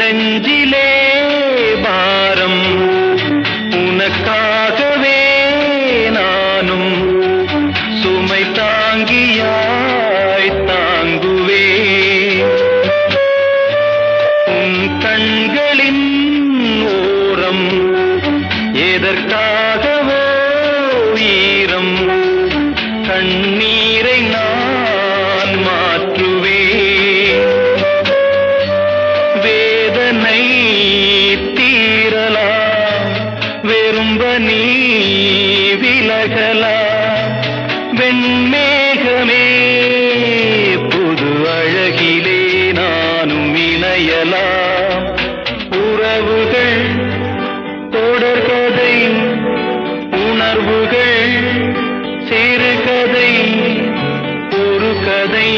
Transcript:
நெஞ்சிலே பாரம். உனக்காகவே நானும் சுமை தாங்கியாய் தாங்குவே உன் கண்களின் ஓரம் எதற்காகவோ ஈரம். கண்ணீர் திரளா வெறும்ப நீ விலகலா. வெண்மேகமே புது அழகிலே நானும் இணையலாம் உறவுகள் தொடர்கதை உணர்வுகள் சிறுகதை ஒரு கதை